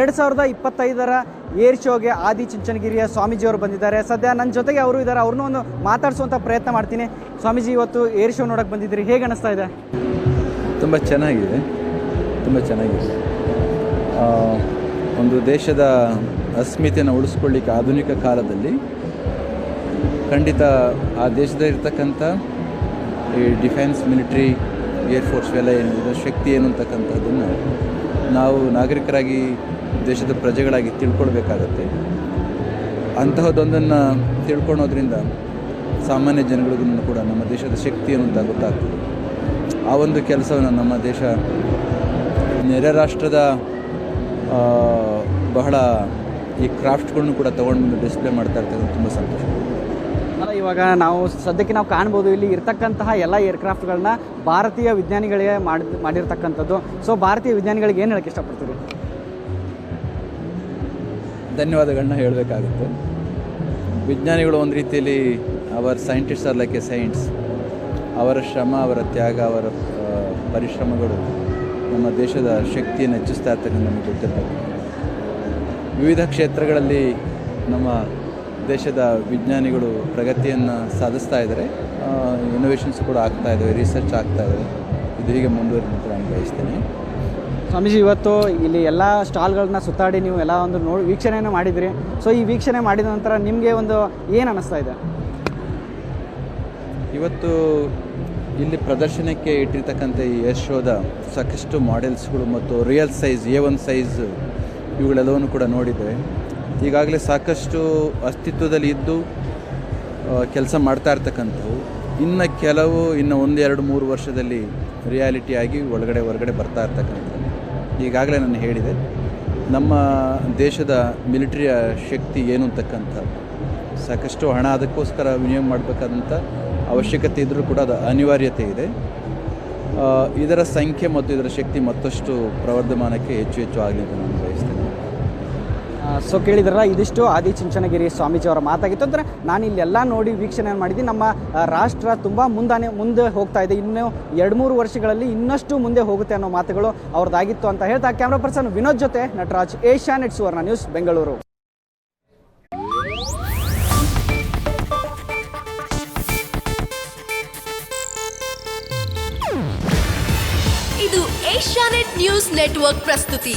ಎರಡು ಸಾವಿರದ ಇಪ್ಪತ್ತೈದರ ಏರ್ ಶೋಗೆ ಆದಿ ಚುಂಚನಗಿರಿಯ ಸ್ವಾಮೀಜಿಯವರು ಬಂದಿದ್ದಾರೆ. ಸದ್ಯ ನನ್ನ ಜೊತೆಗೆ ಅವರು ಇದ್ದಾರೆ ಅವ್ರನ್ನೂ ಒಂದು ಮಾತಾಡಿಸುವಂಥ ಪ್ರಯತ್ನ ಮಾಡ್ತೀನಿ. ಸ್ವಾಮೀಜಿ, ಇವತ್ತು ಏರ್ ಶೋ ನೋಡೋಕೆ ಬಂದಿದ್ದೀರಿ. ಹೇಗೆ ಅನಿಸ್ತಾ ಇದೆ? ತುಂಬ ಚೆನ್ನಾಗಿದೆ. ತುಂಬ ಚೆನ್ನಾಗಿದೆ. ಒಂದು ದೇಶದ ಅಸ್ಮಿತೆಯನ್ನು ಉಳಿಸ್ಕೊಳ್ಳಿಕ್ಕೆ ಆಧುನಿಕ ಕಾಲದಲ್ಲಿ ಖಂಡಿತ ಆ ದೇಶದಲ್ಲಿರ್ತಕ್ಕಂಥ ಈ ಡಿಫೆನ್ಸ್ ಮಿಲಿಟ್ರಿ ಏರ್ಫೋರ್ಸ್ ಎಲ್ಲ ಏನಿದೆ, ಶಕ್ತಿ ಏನು ಅಂತಕ್ಕಂಥದ್ದನ್ನು ನಾವು ನಾಗರಿಕರಾಗಿ ದೇಶದ ಪ್ರಜೆಗಳಾಗಿ ತಿಳ್ಕೊಳ್ಬೇಕಾಗತ್ತೆ. ಅಂತಹದ್ದೊಂದನ್ನು ತಿಳ್ಕೊಳೋದ್ರಿಂದ ಸಾಮಾನ್ಯ ಜನಗಳಿಗೂ ಕೂಡ ನಮ್ಮ ದೇಶದ ಶಕ್ತಿ ಅನ್ನೋದು ಗೊತ್ತಾಗ್ತದೆ ಆ ಒಂದು ಕೆಲಸವನ್ನು ನಮ್ಮ ದೇಶ ನೆರೆ ರಾಷ್ಟ್ರದ ಬಹಳ ಈ ಕ್ರಾಫ್ಟ್ಗಳನ್ನು ಕೂಡ ತೊಗೊಂಡು ಡಿಸ್ಪ್ಲೇ ಮಾಡ್ತಾ ಇರ್ತಕ್ಕಂಥ ತುಂಬ ಸಂತೋಷ. ಅಲ್ಲ, ಇವಾಗ ನಾವು ಸದ್ಯಕ್ಕೆ ನಾವು ಕಾಣ್ಬೋದು, ಇಲ್ಲಿ ಇರ್ತಕ್ಕಂತಹ ಎಲ್ಲ ಏರ್ಕ್ರಾಫ್ಟ್ಗಳನ್ನ ಭಾರತೀಯ ವಿಜ್ಞಾನಿಗಳಿಗೆ ಮಾಡಿ, ಮಾಡಿರ್ತಕ್ಕಂಥದ್ದು. ಸೊ, ಭಾರತೀಯ ವಿಜ್ಞಾನಿಗಳಿಗೆ ಏನು ಹೇಳಕ್ಕೆ ಇಷ್ಟಪಡ್ತೀರಿ? ಧನ್ಯವಾದಗಳನ್ನ ಹೇಳಬೇಕಾಗುತ್ತೆ. ವಿಜ್ಞಾನಿಗಳು ಒಂದು ರೀತಿಯಲ್ಲಿ our scientist are like a science ಅವರ ಶ್ರಮ, ಅವರ ತ್ಯಾಗ, ಅವರ ಪರಿಶ್ರಮಗಳು ನಮ್ಮ ದೇಶದ ಶಕ್ತಿಯನ್ನು ಹೆಚ್ಚಿಸ್ತಾ ಇರ್ತಕ್ಕಂಥ ನಮಗೆ ಗೊತ್ತಿರ್ತದೆ. ವಿವಿಧ ಕ್ಷೇತ್ರಗಳಲ್ಲಿ ನಮ್ಮ ದೇಶದ ವಿಜ್ಞಾನಿಗಳು ಪ್ರಗತಿಯನ್ನು ಸಾಧಿಸ್ತಾ ಇದ್ದಾರೆ. ಇನೋವೇಷನ್ಸ್ ಕೂಡ ಆಗ್ತಾ ಇದ್ದಾವೆ ರಿಸರ್ಚ್ ಆಗ್ತಾ ಇದೆ ಇದು ಹೀಗೆ ಮುಂದುವರಿದಂತೆ ನಾನು ಬಯಸ್ತೇನೆ. ಸ್ವಾಮೀಜಿ, ಇವತ್ತು ಇಲ್ಲಿ ಎಲ್ಲ ಸ್ಟಾಲ್ಗಳನ್ನ ಸುತ್ತಾಡಿ ನೀವು ಎಲ್ಲ ಒಂದು ನೋಡಿ ವೀಕ್ಷಣೆಯನ್ನು ಮಾಡಿದ್ರಿ. ಸೊ ಈ ವೀಕ್ಷಣೆ ಮಾಡಿದ ನಂತರ ನಿಮಗೆ ಒಂದು ಏನು ಅನ್ನಿಸ್ತಾ ಇದೆ? ಇವತ್ತು ಇಲ್ಲಿ ಪ್ರದರ್ಶನಕ್ಕೆ ಇಟ್ಟಿರ್ತಕ್ಕಂಥ ಈ ಯಶ್ ಶೋದ ಸಾಕಷ್ಟು ಮಾಡೆಲ್ಸ್ಗಳು ಮತ್ತು real size A one size ಇವುಗಳೆಲ್ಲವನ್ನು ಕೂಡ ನೋಡಿದ್ದೇವೆ ಈಗಾಗಲೇ ಸಾಕಷ್ಟು ಅಸ್ತಿತ್ವದಲ್ಲಿ ಇದ್ದು ಕೆಲಸ ಮಾಡ್ತಾ ಇರ್ತಕ್ಕಂಥವು. ಇನ್ನು ಕೆಲವು, ಇನ್ನು ಒಂದು, ಎರಡು, ಮೂರು ವರ್ಷದಲ್ಲಿ ರಿಯಾಲಿಟಿ ಆಗಿ ಒಳಗಡೆ, ಹೊರಗಡೆ ಬರ್ತಾ ಇರ್ತಕ್ಕಂಥವು. ಈಗಾಗಲೇ ನಾನು ಹೇಳಿದೆ, ನಮ್ಮ ದೇಶದ ಮಿಲಿಟರಿಯ ಶಕ್ತಿ ಏನು ಅಂತಕ್ಕಂಥದ್ದು ಸಾಕಷ್ಟು ಹಣ ಅದಕ್ಕೋಸ್ಕರ ವಿನಿಯೋಗ ಮಾಡಬೇಕಾದಂಥ ಅವಶ್ಯಕತೆ ಇದ್ದರೂ ಕೂಡ ಅದು ಅನಿವಾರ್ಯತೆ ಇದೆ. ಇದರ ಸಂಖ್ಯೆ ಮತ್ತು ಇದರ ಶಕ್ತಿ ಮತ್ತಷ್ಟು ಪ್ರವರ್ಧಮಾನಕ್ಕೆ ಹೆಚ್ಚು ಹೆಚ್ಚು ಆಗಲಿ ಅಂತ ಸೊ ಕೇಳಿದ್ರಲ್ಲ, ಇದಿಷ್ಟು ಆದಿ ಚುಂಚನಗಿರಿ ಸ್ವಾಮೀಜಿ ಅವರ ಮಾತಾಗಿತ್ತು. ಅಂದರೆ ನಾನು ಇಲ್ಲೆಲ್ಲ ನೋಡಿ ವೀಕ್ಷಣೆ ಮಾಡಿದ್ದೀನಿ ನಮ್ಮ ರಾಷ್ಟ್ರ ತುಂಬ ಮುಂದಾನೆ, ಮುಂದೆ ಹೋಗ್ತಾ ಇದೆ. ಇನ್ನು ಎರಡು ಮೂರು ವರ್ಷಗಳಲ್ಲಿ ಇನ್ನಷ್ಟು ಮುಂದೆ ಹೋಗುತ್ತೆ ಅನ್ನೋ ಮಾತುಗಳು ಅವ್ರದ್ದಾಗಿತ್ತು ಅಂತ ಹೇಳ್ತಾ ಕ್ಯಾಮ್ರಾ ಪರ್ಸನ್ ವಿನೋದ್ ಜೊತೆ Nataraj, Asia net Suvarna news, Bengaluru. ಇದು ಏಷ್ಯಾನೆಟ್ ನ್ಯೂಸ್ ನೆಟ್ವರ್ಕ್ ಪ್ರಸ್ತುತಿ.